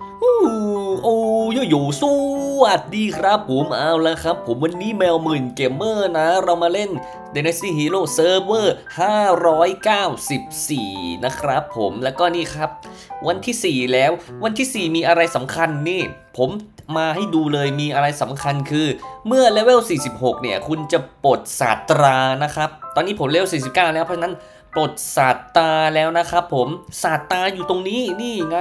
อู้โอ้ยโยสวัสดีครับผมเอาละครับ ผมวันนี้แมวหมื่นเกมเมอร์นะ เรามาเล่น Dynasty Hero Server 594 นะครับผมแล้วก็นี่ครับ วันที่ 4 แล้ววันที่ 4 มีอะไรสำคัญนี่ ผมมาให้ดูเลยมีอะไรสำคัญคือ เมื่อเลเวล 46 เนี่ย คุณจะปลดศาสตรานะครับ ตอนนี้ผมเลเวล 49 แล้วเพราะฉะนั้น ปลดศาสตราแล้วนะครับผมศาสตราอยู่ตรงนี้นี่ไง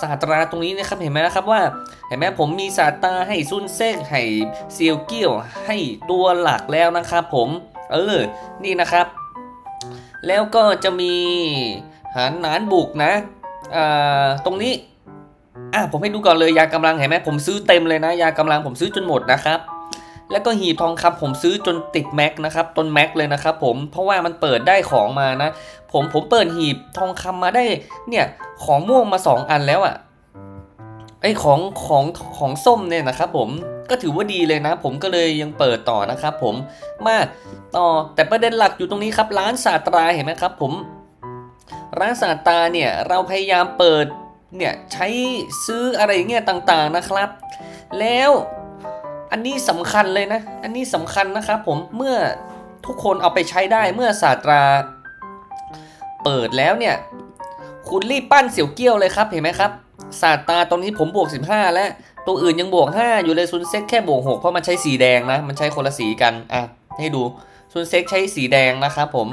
ศาสตราตรงนี้นะครับเห็นไหมนะครับว่าเห็นไหมผมมีศาสตราให้ซุนเซกให้เซียวเกี้ยวให้ตัวหลักแล้วนะครับผมเออนี่นะครับ แล้วก็จะมีหารหนานบุกนะอ่าตรงนี้อะผมให้ดูก่อนเลยยากำลังเห็นไหมผมซื้อเต็มเลยนะ ยากำลังผมซื้อจนหมดนะครับ แล้วก็หีบทองคำผมซื้อจนติดแม็กนะครับต้นแม็กเลยนะครับผมเพราะว่ามันเปิดได้ของมานะ ผมผมเปิดหีบทองคำมาได้เนี่ยของม่วงมา 2 อันแล้วอะ่ะไอของของของส้มเนี่ยนะครับผมก็ถือว่าดีเลยนะ ผมก็เลยยังเปิดต่อนะครับผมมาต่อแต่ประเด็นหลักอยู่ตรงนี้ครับร้านศาสตราเห็นไหมครับ ผมร้านศาสตราเนี่ยเราพยายามเปิดเนี่ยใช้ซื้ออะไรเงี้ยต่างๆนะครับ แล้ว อันนี้สำคัญเลยนะ อันนี้สำคัญนะครับผม เมื่อทุกคนเอาไปใช้ได้เมื่อศาสตราเปิดแล้วเนี่ย คุณรีบปั้นเสี่ยวเกี้ยวเลยครับ เห็นไหมครับ ศาสตราตรงนี้ผมบวก 15 แล้ว ตัวอื่นยังบวก 5 อยู่เลยซุนเซ็กแค่บวก 6 เพราะมันใช้สีแดงนะ มันใช้คนละสีกัน อะ ให้ดูซุนเซ็กใช้สีแดงนะครับผม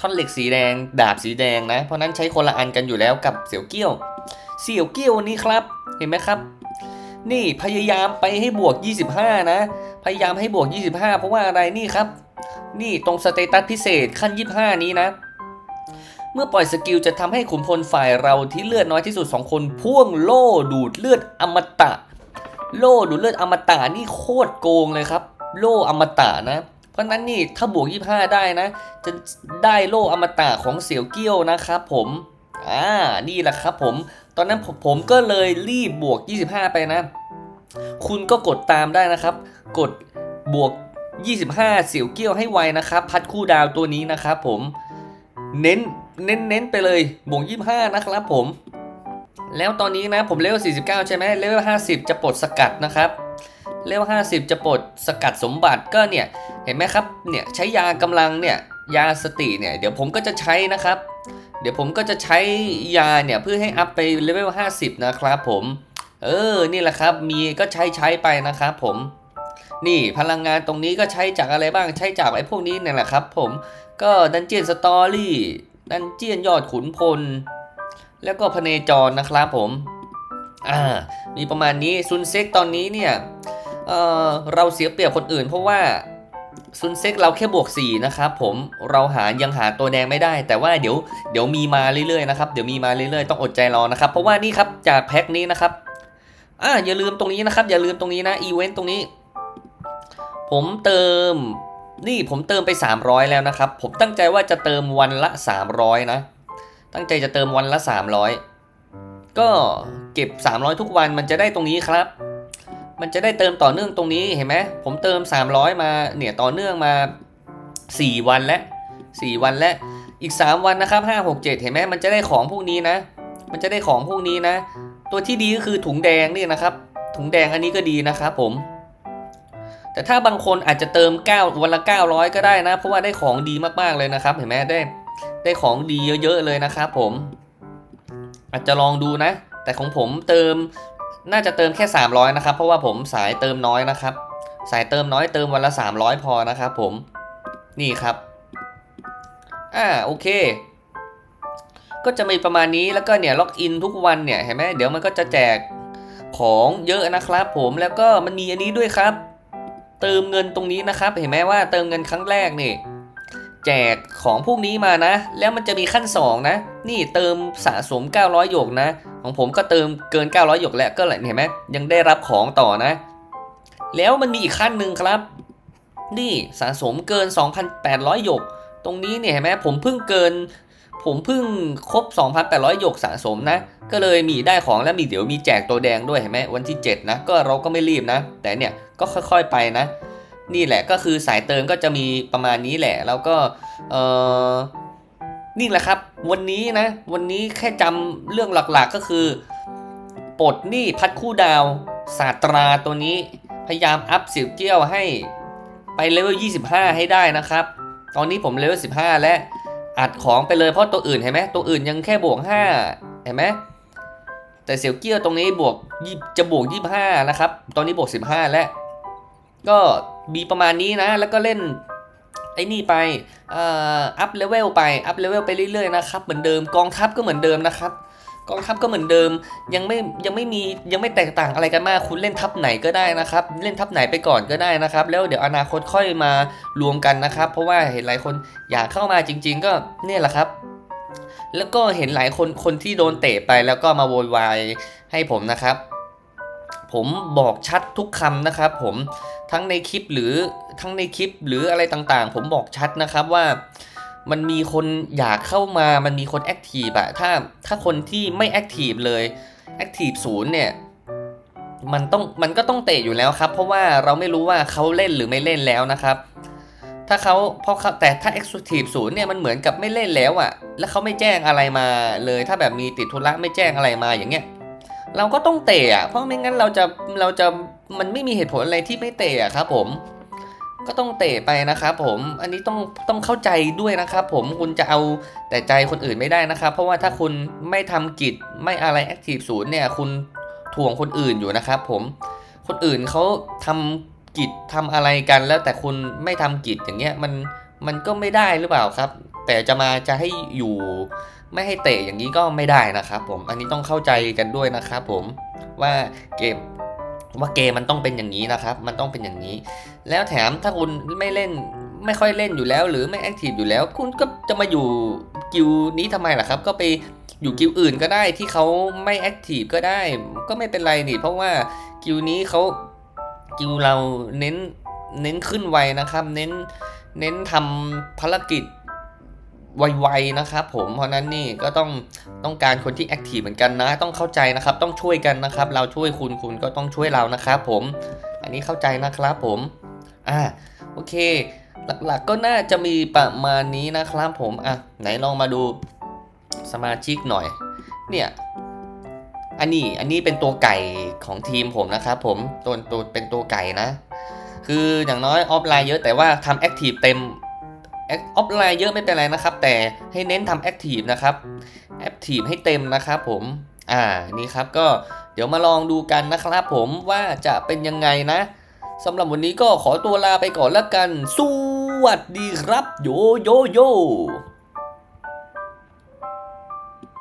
ท่อนเหล็กสีแดง ดาบสีแดงนะ เพราะนั้นใช้คนละอันกันอยู่แล้วกับเสี่ยวเกี้ยว เสี่ยวเกี้ยวนี้ครับ เห็นไหมครับ นี่พยายามไปให้บวก 25 นะ พยายามให้บวก 25 เพราะว่าอะไรนี่ครับ นี่ตรงสเตตัสพิเศษขั้น 25 นี้นะ เมื่อปล่อยสกิลจะทำให้ขุนพลฝ่ายเราที่เลือดน้อยที่สุด 2 คนพ่วงโล่ดูดเลือดอมตะ โล่ดูดเลือดอมตะนี่โคตรโกงเลยครับ โล่อมตะนะ เพราะนั้นนี่ถ้าบวก 25 ได้นะ จะได้โล่อมตะของเสี่ยวเกี้ยวนะครับผม อ่านี่แหละครับผม ตอนนั้นผมผมก็เลยรีบบวก 25 ไปนะ คุณก็กดตามได้นะครับ กดบวก 25 เสี่ยวเกี้ยวให้ไวนะครับ พัดคู่ดาวตัวนี้นะครับผม เน้นเน้นเน้นไปเลยบวก 25 นะครับผม แล้วตอนนี้นะผมเลเวล49 ใช่ไหมเลเวล50 จะปลดสกัดนะครับเลเวล50 จะปลดสกัดสมบัติก็เนี่ย เห็นไหมครับ เนี่ยใช้ยากำลังเนี่ยยาสติเนี่ย เดี๋ยวผมก็จะใช้นะครับ เดี๋ยวผมก็จะใช้ยาเนี่ยเพื่อให้อัพไปเลเวล 50 นะครับผม เออ นี่แหละครับ มีก็ใช้ใช้ไปนะครับผม นี่พลังงานตรงนี้ก็ใช้จากอะไรบ้าง ใช้จากไอ้พวกนี้เนี่ยแหละครับผม ก็ดันเจียนสตอรี่ ดันเจียนยอดขุนพล แล้วก็พเนจรนะครับผม อ่า มีประมาณนี้ซุนเซ็กตอนนี้เนี่ย เออเราเสียเปรียบคนอื่นเพราะว่า ซุนเซ็กเราแค่บวก 4 นะครับผมเราหายังหาตัวแดงไม่ได้ แต่ว่าเดี๋ยวเดี๋ยวมีมาเรื่อยๆนะครับเดี๋ยวมีมาเรื่อยๆต้องอดใจรอนะครับ เพราะว่านี่ครับจากแพ็คนี้นะครับอ่าอย่าลืมตรงนี้นะครับ อย่าลืมตรงนี้นะอีเวนต์ตรงนี้ ผมเติมนี่ผมเติมไป 300 แล้วนะครับ ผมตั้งใจว่าจะเติมวันละ 300 นะ ตั้งใจจะเติมวันละ 300 ก็เก็บ 300 ทุกวันมันจะได้ตรงนี้ครับ มันจะได้เติมต่อเนื่องตรงนี้เห็นไหมผมเติม 300 มาเนี่ยต่อเนื่องมา 4 วันแล้ว4วันแล้วอีก 3 วันนะครับ5 6 7 เห็นไหมมันจะได้ของพวกนี้นะ มันจะได้ของพวกนี้นะ ตัวที่ดีก็คือถุงแดงนี่นะครับ ถุงแดงอันนี้ก็ดีนะครับผม แต่ถ้าบางคนอาจจะเติม 9 วันละ 900 ก็ได้นะ เพราะว่าได้ของดีมากๆเลยนะครับ เห็นไหมได้ได้ของดีเยอะๆเลยนะครับผม อาจจะลองดูนะ แต่ของผมเติม น่าจะเติมแค่ 300 นะครับ เพราะว่าผมสายเติมน้อยนะครับ สายเติมน้อยเติมวันละ 300 พอนะครับผมนี่ครับอ่าโอเค ก็จะมีประมาณนี้แล้วก็เนี่ยล็อกอินทุกวันเนี่ยเห็นไหมเดี๋ยวมันก็จะแจกของเยอะนะครับ ผมแล้วก็มันมีอันนี้ด้วยครับ เติมเงินตรงนี้นะครับ เห็นไหมว่าเติมเงินครั้งแรกนี่ จกของพวกนี้มานะ แล้วมันจะมีขั้น 2 นะ นี่เติมสะสม 900 หยกนะ ของผมก็เติมเกิน 900 หยกแล้วก็เห็นไหมยังได้รับของต่อนะ แล้วมันมีอีกขั้นหนึ่งครับ นี่สะสมเกิน 2,800 หยก ตรงนี้เนี่ยเห็นไหมผมเพิ่งเกิน ผมเพิ่งครบ 2,800 หยกสะสมนะ ก็เลยมีได้ของแล้วมีเดี๋ยวมีแจกตัวแดงด้วยเห็นไหมวันที่ 7 นะ ก็เราก็ไม่รีบนะ แต่เนี่ยก็ค่อย ๆ ไปนะ นี่แหละก็คือสายเติมก็จะมีประมาณนี้แหละ แล้วก็เออนี่แหละครับ วันนี้นะ วันนี้แค่จำเรื่องหลักๆก็คือปลดหนี้พัดคู่ดาวศาสตราตัวนี้พยายามอัพสิวเกี้ยวให้ไปเลเวล 25 ให้ได้นะครับ ตอนนี้ผมเลเวล 15 และอัดของไปเลยเพราะตัวอื่นเห็นไหมตัวอื่นยังแค่บวก 5 เห็นไหมแต่เสียวเกี้ยวตรงนี้บวกยี่จะบวก 25 นะครับ ตอนนี้บวก 15 แล้วก็ มีประมาณนี้นะ แล้วก็เล่นไอ้นี่ไปอ่ออัพเลเวลไป อัพเลเวลไปเรื่อยๆนะครับ เหมือนเดิม กองทัพก็เหมือนเดิมนะครับ กองทัพก็เหมือนเดิม ยังไม่ยังไม่มียังไม่แตกต่างอะไรกันมาก คุณเล่นทัพไหนก็ได้นะครับ เล่นทัพไหนไปก่อนก็ได้นะครับ แล้วเดี๋ยวอนาคตค่อยมารวมกันนะครับ เพราะว่าเห็นหลายคนอยากเข้ามาจริง ๆ ก็เนี่ยแหละครับแล้วก็เห็นหลายคนคนที่โดนเตะไปแล้วก็มาโวยวายให้ผมนะครับ ผมบอกชัดทุกคำนะครับผมทั้งในคลิปหรือทั้งในคลิปหรืออะไรต่างๆ ผมบอกชัดนะครับว่ามันมีคนอยากเข้ามา มันมีคนแอคทีฟอะถ้าถ้าคนที่ไม่แอคทีฟเลยแอคทีฟศูนย์เนี่ยมันต้องมันก็ต้องเตะอยู่แล้วครับ เพราะว่าเราไม่รู้ว่าเขาเล่นหรือไม่เล่นแล้วนะครับ ถ้าเขาเพราะเขาแต่ถ้า Exclusive ศูนย์เนี่ยมันเหมือนกับไม่เล่นแล้วอะแล้วเขาไม่แจ้งอะไรมาเลย ถ้าแบบมีติดธุระไม่แจ้งอะไรมาอย่างเงี้ย เราก็ต้องเตะอะเพราะไม่งั้นเราจะเราจะมันไม่มีเหตุผลอะไรที่ไม่เตะอะครับ ผมก็ต้องเตะไปนะครับผมอันนี้ต้องต้องเข้าใจด้วยนะครับ ผมคุณจะเอาแต่ใจคนอื่นไม่ได้นะครับ เพราะว่าถ้าคุณไม่ทำกิจไม่อะไรแอคทีฟศูนย์เนี่ยคุณถ่วงคนอื่นอยู่นะครับ ผมคนอื่นเขาทำกิจทำอะไรกันแล้วแต่คุณไม่ทำกิจอย่างเงี้ยมันมันก็ไม่ได้หรือเปล่าครับ แต่จะมาจะให้อยู่ ไม่ให้เตะอย่างนี้ก็ไม่ได้นะครับผมอันนี้ต้องเข้าใจกันด้วยนะครับผมว่าเกมว่าเกมมันต้องเป็นอย่างนี้นะครับ มันต้องเป็นอย่างนี้ แล้วแถมถ้าคุณไม่เล่นไม่ค่อยเล่นอยู่แล้ว หรือไม่แอคทีฟอยู่แล้ว คุณก็จะมาอยู่กิวนี้ทำไมล่ะครับ ก็ไปอยู่กิวอื่นก็ได้ที่เขาไม่แอคทีฟก็ได้ ก็ไม่เป็นไรนี่เพราะว่ากิวนี้เขากิวเราเน้นเน้นขึ้นไวนะครับ เน้นเน้นทำภารกิจ ไวๆนะครับผมเพราะฉะนั้นนี่ก็ต้องต้องการคนที่แอคทีฟเหมือนกันนะ ต้องเข้าใจนะครับ ต้องช่วยกันนะครับ เราช่วยคุณคุณก็ต้องช่วยเรานะครับผม อันนี้เข้าใจนะครับผมอ่าโอเค หลักๆก็น่าจะมีประมาณนี้นะครับผมอะไหนลองมาดูสมาชิกหน่อย เนี่ยอันนี้อันนี้เป็นตัวไก่ของทีมผมนะครับผมตัวตัวเป็นตัวไก่นะ คืออย่างน้อยออฟไลน์เยอะแต่ว่าทำแอคทีฟเต็ม ออฟไลน์เยอะไม่เป็นไรนะครับ แต่ให้เน้นทำแอคทีฟนะครับแอคทีฟให้เต็มนะครับผมอ่านี่ครับก็เดี๋ยวมาลองดูกันนะครับผมว่าจะเป็นยังไงนะสำหรับวันนี้ก็ขอตัวลาไปก่อนแล้วกัน สวัสดีครับ โยโยโย